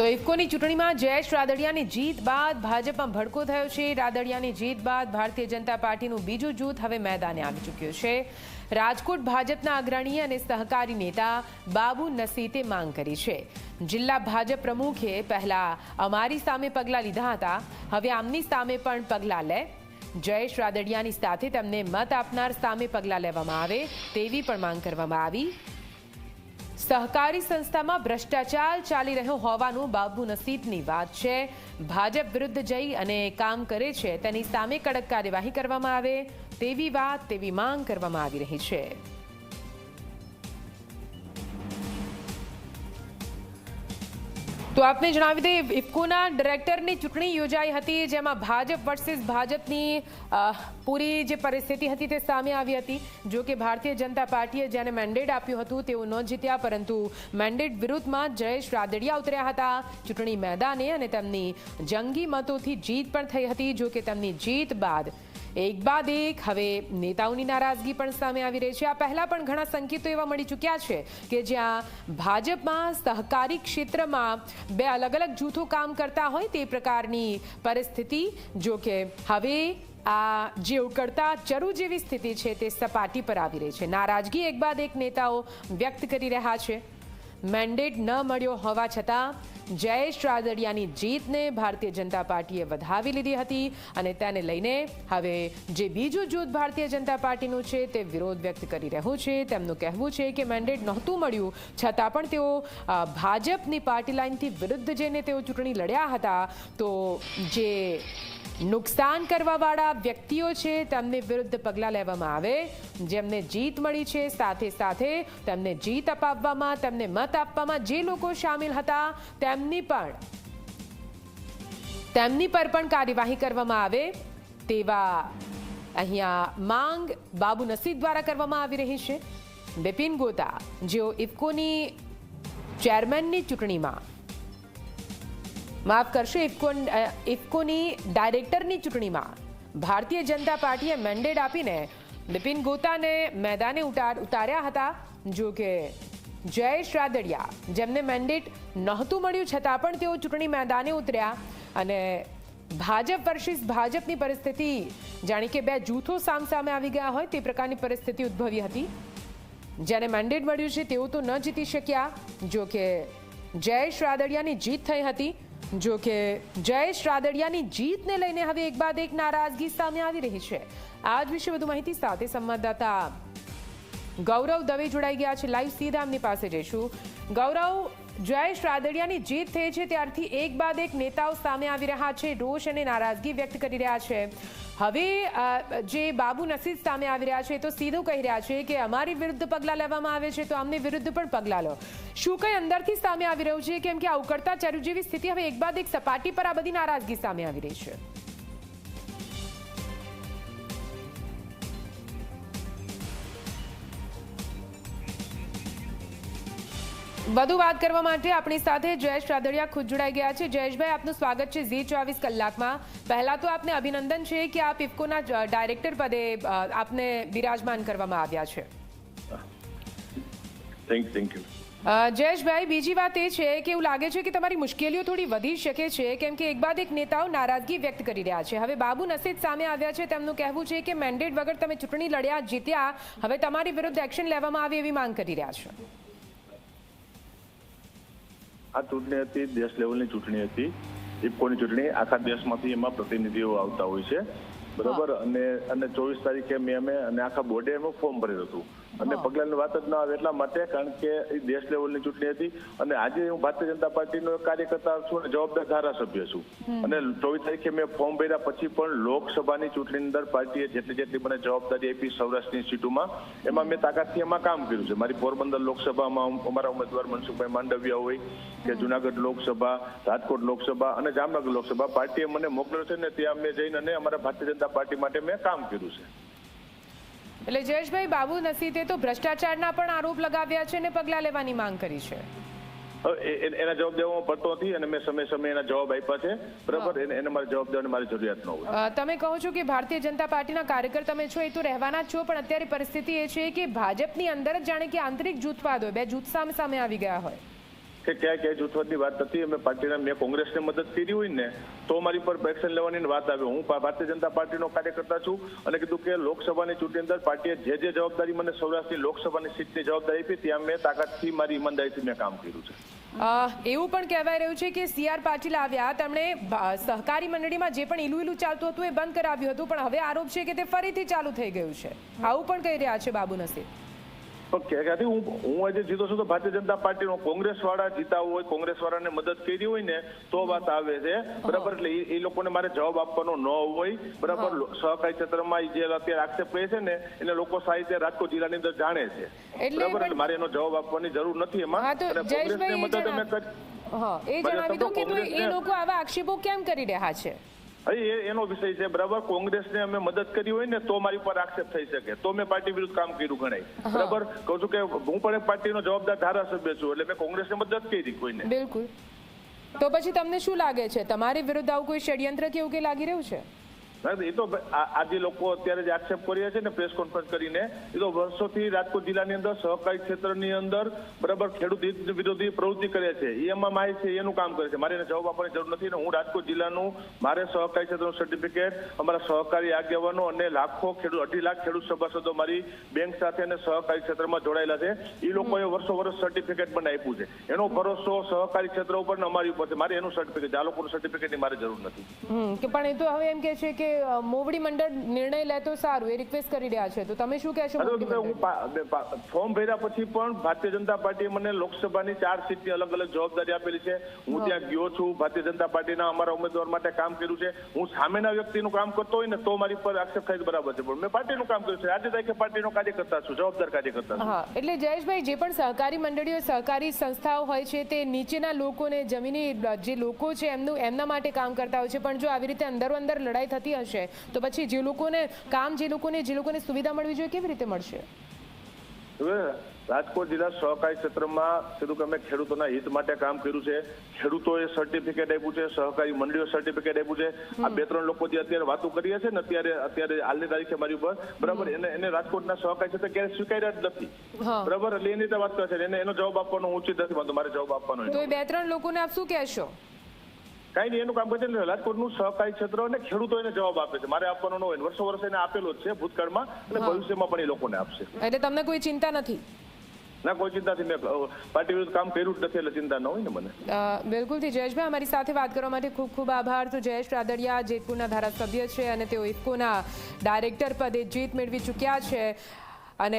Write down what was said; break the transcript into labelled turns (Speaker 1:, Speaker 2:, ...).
Speaker 1: તો ઇફકોની ચૂંટણીમાં જયેશ રાદડિયાની જીત બાદ ભાજપમાં ભડકો થયો છે. રાદડિયાની જીત બાદ ભારતીય જનતા પાર્ટીનું બીજું જૂથ હવે મેદાને આવી ચૂક્યું છે. રાજકોટ ભાજપના અગ્રણી અને સહકારી નેતા બાબુ નસીતે માંગ કરી છે. જિલ્લા ભાજપ પ્રમુખે પહેલા અમારી સામે પગલાં લીધા હતા. હવે આમની સામે પણ પગલાં લે. જયેશ રાદડિયાની સાથે તેમને મત આપનાર સામે પગલાં લેવામાં આવે તેવી પણ માંગ કરવામાં આવી. સહકારી સંસ્થામાં ભ્રષ્ટાચાર ચાલી રહ્યો હોવાનું બાબુ નસીબની વાત છે. ભાજપ વિરુદ્ધ જઈ અને કામ કરે છે. તેની સામે કડક કાર્યવાહી કરવામાં આવે. તેવી વાત, તેવી માંગ કરવામાં આવી રહી છે. તો આપને જણાવી દઈએ, ઇફકોના ડિરેક્ટરની ચૂંટણી યોજાઈ હતી, જેમાં ભાજપ વર્સિસ ભાજપની પૂરી જે પરિસ્થિતિ હતી તે સામે આવી હતી. જો કે ભારતીય જનતા પાર્ટીએ જેને મેન્ડેટ આપ્યું હતું, તેઓ ન જીત્યા, પરંતુ મેન્ડેટ વિરુદ્ધમાં જયેશ રાદડિયા ઉતર્યા હતા. ચૂંટણી મેદાને અને તેમની જંગી મતોથી જીત પણ થઈ હતી. જો કે તેમની જીત બાદ એક બાદ એક, હવે નેતાઓની નારાજગી પણ સામે આવી રહી છે. આ પહેલા પણ ઘણા સંકેતો એવા મળી ચૂક્યા છે કે જ્યાં ભાજપમાં સહકારી ક્ષેત્રમાં બે અલગ અલગ જૂથો કામ કરતા હોય તે પ્રકારની પરિસ્થિતિ, જો કે હવે આ જે ઉકળતા ચરુ જેવી સ્થિતિ છે તે સપાટી પર આવી રહી છે. નારાજગી એક બાદ એક નેતાઓ વ્યક્ત કરી રહ્યા છે. મેન્ડેટ ન મળ્યો હોવા છતાં જયેશ રાદડિયાની જીતને ભારતીય જનતા પાર્ટીએ વધાવી લીધી હતી અને તેને લઈને હવે જે બીજું જૂથ ભારતીય જનતા પાર્ટીનું છે તે વિરોધ વ્યક્ત કરી રહ્યું છે. તેમનું કહેવું છે કે મેન્ડેટ નહોતું મળ્યું, છતાં પણ તેઓ ભાજપની પાર્ટી લાઇનથી વિરુદ્ધ જઈને તેઓ ચૂંટણી લડ્યા હતા. તો જે નુકસાન કરવાવાળા વ્યક્તિઓ છે, તેમને વિરુદ્ધ પગલાં લેવામાં આવે. જેમને જીત મળી છે, સાથે સાથે તેમને જીત અપાવવામાં, તેમને મત આપવામાં જે લોકો સામેલ હતા, તેમની પણ, તેમની પર પણ કાર્યવાહી કરવામાં આવે. તેવા અહીંયા માંગ બાબુ નસીબ દ્વારા કરવામાં આવી રહી છે. બિપિન ગોતા, જેઓ ઇફકોની ચેરમેનની ચૂંટણીમાં માફ કરશો ઇફકો ઇફકોની ડાયરેક્ટરની ચૂંટણીમાં ભારતીય જનતા પાર્ટીએ મેન્ડેટ આપીને બિપિન ગોતાને મેદાને ઉતાર ઉતાર્યા હતા. જો કે જયેશ રાદડિયા જેમને મેન્ડેટ નહોતું મળ્યું, છતાં પણ તેઓ ચૂંટણી મેદાને ઉતર્યા અને ભાજપ વર્ષિસ ભાજપની પરિસ્થિતિ જાણે કે બે જૂથો સામસામે આવી ગયા હોય, તે પ્રકારની પરિસ્થિતિ ઉદ્ભવી હતી. જેને મેન્ડેટ મળ્યું છે, તેઓ તો ન જીતી શક્યા. જો કે જયેશ રાદડિયાની જીત થઈ હતી. જો કે જયેશ રાદડિયાની જીતને લઈને હવે એક બાદ એક નારાજગી સામે આવી રહી છે. આજ વિશે વધુ માહિતી સાથે સંવાદદાતા ગૌરવ દવે જોડાઈ ગયા છે. લાઈવ સીધા એમની પાસે જઈશું. ગૌરવ જયેશ રાદડિયાની જીત થઈ છે, ત્યારથી એક બાદ એક નેતાઓ સામે આવી રહ્યા છે, રોષ અને નારાજગી વ્યક્ત કરી રહ્યા છે. હવે જે બાબુ નસીદ સામે આવી રહ્યા છે તો સીધું કહી રહ્યા છે કે અમારી વિરુદ્ધ પગલાં લેવામાં આવે છે, તો અમને વિરુદ્ધ પણ પગલાં લો. શું કંઈ અંદરથી સામે આવી રહ્યું છે? કેમ કે આ ઉકળતા જેવી સ્થિતિ, હવે એક બાદ એક સપાટી પર આ બધી નારાજગી સામે આવી રહી છે. વધુ વાત કરવા માટે આપણી સાથે જયેશ રાદડિયા ખુદ જોડાઈ ગયા છે. જયેશભાઈ આપનું સ્વાગત છે ઝી ચોવીસ કલાકમાં. પહેલા તો આપને અભિનંદન છે કે આપ ઇફકોના ડાયરેક્ટર પદે આપને બિરાજમાન કરવામાં આવ્યા છે.
Speaker 2: થેન્ક થેન્ક યુ
Speaker 1: જયેશભાઈ બીજી વાત એ છે કે એવું લાગે છે કે તમારી મુશ્કેલીઓ થોડી વધી શકે છે કેમ કે એક બાદ એક નેતાઓ નારાજગી વ્યક્ત કરી રહ્યા છે. હવે બાબુ નસીદ સામે આવ્યા છે તેમનું કહેવું છે કે મેન્ડેટ વગર તમે ચૂંટણી લડ્યા જીત્યા હવે તમારી વિરુદ્ધ એક્શન લેવામાં આવે એવી માંગ કરી રહ્યા છે.
Speaker 2: આ ચૂંટણી હતી દેશ લેવલની ચૂંટણી હતી. ઇફકોની ચૂંટણી આખા દેશમાંથી એમાં પ્રતિનિધિઓ આવતા હોય છે. બરાબર? અને અને ચોવીસ તારીખે મેં અમે અને આખા બોર્ડે એનું ફોર્મ ભરેલું હતું. અને. પગલાની વાત જ ન આવે એટલા માટે કારણ કે એ દેશ લેવલની ચૂંટણી હતી અને આજે હું ભારતીય જનતા પાર્ટીનો કાર્યકર્તા છું અને જવાબદાર ધારાસભ્ય છું. અને ચોવીસ તારીખે મેં ફોર્મ ભર્યા પછી પણ લોકસભાની ચૂંટણી અંદર પાર્ટીએ જેટલી જેટલી મને જવાબદારી આપી સૌરાષ્ટ્રની સીટોમાં એમાં મેં તાકાતથી એમાં કામ કર્યું છે. મારી પોરબંદર લોકસભામાં અમારા ઉમેદવાર મનસુખભાઈ માંડવિયા હોય કે જુનાગઢ લોકસભા રાજકોટ લોકસભા અને જામનગર લોકસભા પાર્ટીએ મને મોકલ્યો છે ને ત્યાં મેં જઈને અને અમારા ભારતીય જનતા પાર્ટી માટે મેં કામ કર્યું છે.
Speaker 1: એટલે જયેશભાઈ બાબુ નસીતે તો ભ્રષ્ટાચારના પણ આરોપ લગાવ્યા છે અને પગલાં લેવાની માંગ કરી છે.
Speaker 2: એના જવાબ દેવામાં પડતો નથી અને મેં સમય સમય એના જવાબ આપ્યા છે. બરાબર? એને એને મારે જવાબ દેવાની મારી જરૂરિયાત ન હોય.
Speaker 1: તમે કહો છો કે ભારતીય જનતા પાર્ટીના કાર્યકર તમે છો એ તો રહેવાના જ છો પણ અત્યારે પરિસ્થિતિ એ છે કે ભાજપની અંદર જ જાણે કે આંતરિક જૂથવાદ હોય. બે જૂથ સામે સામે આવી ગયા હોય.
Speaker 2: કે ક્યાં ક્યાં જૂથવાદની વાત નથી, અમે પાર્ટીના મેં કોંગ્રેસને મદદ કરી હોય ને, તો મારી પર એક્શન લેવાની વાત આવે. હું ભારતીય જનતા પાર્ટીનો કાર્યકર્તા છું અને કીધું કે લોકસભાની ચૂંટણી અંદર પાર્ટીએ જે જે જવાબદારી મને સૌરાષ્ટ્રની લોકસભાની સીટની જવાબદારી આપી, ત્યાં મેં તાકાતથી મારી ઈમાનદારીથી મેં કામ કર્યું છે.
Speaker 1: એવું પણ કહેવાય રહ્યું છે કે સી આર પાટીલ આવ્યા, તેમણે સહકારી મંડળીમાં જે પણ ઈલું ઈલું ચાલતું હતું એ બંધ કરાવ્યું હતું, પણ હવે આરોપ છે કે તે ફરીથી ચાલુ થઈ ગયું છે. આવું પણ કહી રહ્યા છે બાબુ નસીર.
Speaker 2: કે- ક્યાંથી હું હું આજે જીતો છું તો ભારતીય જનતા પાર્ટીનો કોંગ્રેસ વાળા જીતા હોય કોંગ્રેસ વાળાને મદદ કરી હોય ને તો વાત આવે છે. બરાબર? એટલે એ- લોકોને મારે જવાબ આપવાનો ન હોય. બરાબર? સહકારી ક્ષેત્રમાં જે અત્યારે આક્ષેપ કહે છે ને એને લોકો સાહિત્ય રાજકોટ જિલ્લાની અંદર જાણે છે. બરાબર? એટલે મારે એનો જવાબ આપવાની જરૂર નથી એમાં.
Speaker 1: કોંગ્રેસ તો
Speaker 2: કોંગ્રેસને મદદ અમે
Speaker 1: એ જણાવી દો કે એ લોકો આવા આક્ષેપો કેમ કરી રહ્યા છે?
Speaker 2: એનો વિષય છે બરાબર? કોંગ્રેસને અમે મદદ કરી હોય ને તો મારી પર આક્ષેપ થઈ શકે. તો મેં પાર્ટી વિરુદ્ધ કામ કર્યું ગણાય. બરાબર? કહું છું કે હું પણ એક પાર્ટીનો જવાબદાર ધારાસભ્ય છું એટલે મેં કોંગ્રેસને મદદ કરી કોઈને.
Speaker 1: બિલકુલ. તો પછી તમને શું લાગે છે? તમારી વિરુદ્ધ આવું કોઈ ષડયંત્ર કે એવું કંઈ લાગી રહ્યું છે?
Speaker 2: એ તો આ જે લોકો અત્યારે જે આક્ષેપ કરી રહ્યા છે ને પ્રેસ કોન્ફરન્સ કરીને, એ તો વર્ષોથી રાજકોટ જિલ્લાની અંદર સહકારી ક્ષેત્રની અંદર બરાબર ખેડૂત હિત વિરોધી પ્રવૃત્તિ કરે છે. એ એમાં માહિતી છે એનું કામ કરે છે. મારે એને જવાબ આપવાની જરૂર નથી ને હું રાજકોટ જિલ્લાનું, મારે સહકારી ક્ષેત્રનું સર્ટિફિકેટ અમારા સહકારી આગેવાનો અને લાખો ખેડૂત, અઢી લાખ ખેડૂત સભાસદો મારી બેંક સાથે અને સહકારી ક્ષેત્રમાં જોડાયેલા છે. એ લોકોએ વર્ષો વર્ષ સર્ટિફિકેટ મને આપ્યું છે. એનો ભરોસો સહકારી ક્ષેત્ર ઉપર અમારી ઉપર છે. મારે એનું સર્ટિફિકેટ આ લોકોનું સર્ટિફિકેટની મારે જરૂર નથી.
Speaker 1: પણ એ તો હવે એમ કે છે કે મોવડી મંડળ નિર્ણય લે તો સારું એ રિક્વેસ્ટ કરી રહ્યા છે. તો તમે શું કહેશો
Speaker 2: ફોર્મ ભર્યા પછી પણ ભારતીય જનતા પાર્ટીએ મને લોકસભાની ચાર સીટની અલગ અલગ જવાબદારી આપેલી છે. હું ત્યાં ગયો છું ભારતીય જનતા પાર્ટીના અમારા ઉમેદવાર માટે કામ કર્યું છે. હું સામેના વ્યક્તિનું કામ કરતો હોય ને તો મારી પર આક્ષેપ થાય બરાબર છે. પણ મેં પાર્ટીનું કામ કર્યું છે. આજે તારીખે પાર્ટીનો કાર્યકર્તા છું જવાબદાર કાર્યકર્તા
Speaker 1: હા એટલે જયેશભાઈ જે પણ સહકારી મંડળીઓ સહકારી સંસ્થાઓ હોય છે તે નીચેના લોકોને જમીની જે લોકો છે એમનું એમના માટે કામ કરતા હોય છે. પણ જો આવી રીતે અંદરો અંદર લડાઈ થતી હશે તો પછી જે લોકોને કામ જે લોકોને જે લોકોને સુવિધા મળવી જોઈએ કેવી રીતે મળશે?
Speaker 2: હવે રાજકોટ જિલ્લા સહકારી ક્ષેત્રમાં કીધું કે અમે ખેડૂતોના હિત માટે કામ કર્યું છે. ખેડૂતોએ સર્ટિફિકેટ આપ્યું છે સહકારી મંડળીઓ સર્ટિફિકેટ આપ્યું છે. આ બે ત્રણ લોકો જે અત્યારે વાતો કરીએ છે ને અત્યારે અત્યારે હાલની તારીખે મારી ઉપર બરાબર? એને એને રાજકોટના સહકારી ક્ષેત્રે ક્યારે સ્વીકાર્યા જ નથી. બરાબર? એટલે એની વાત કરે છે. એને એનો જવાબ આપવાનો ઉચિત નથી મારે જવાબ આપવાનો
Speaker 1: તો બે ત્રણ લોકોને આપ શું કહેશો?
Speaker 2: કાંઈ નહીં એનું કામ કરે છે રાજકોટનું સહકારી ક્ષેત્ર અને ખેડૂતો એને જવાબ આપે છે. મારે આપવાનો ન હોય વર્ષો વર્ષ એને આપેલો જ છે ભૂતકાળમાં અને ભવિષ્યમાં પણ એ લોકોને આપશે.
Speaker 1: એટલે તમને કોઈ ચિંતા નથી?
Speaker 2: ના કોઈ ચિંતા નથી મેં પાર્ટી વિરુદ્ધ કામ કર્યું જ નથી એટલે ચિંતા ન હોય ને મને.
Speaker 1: બિલકુલથી જયેશભાઈ અમારી સાથે વાત કરવા માટે ખૂબ ખૂબ આભાર. તો જયેશ રાદડિયા જેતપુરના ધારાસભ્ય છે અને તેઓ ઇફકોના ડાયરેક્ટર પદે જીત મેળવી ચૂક્યા છે.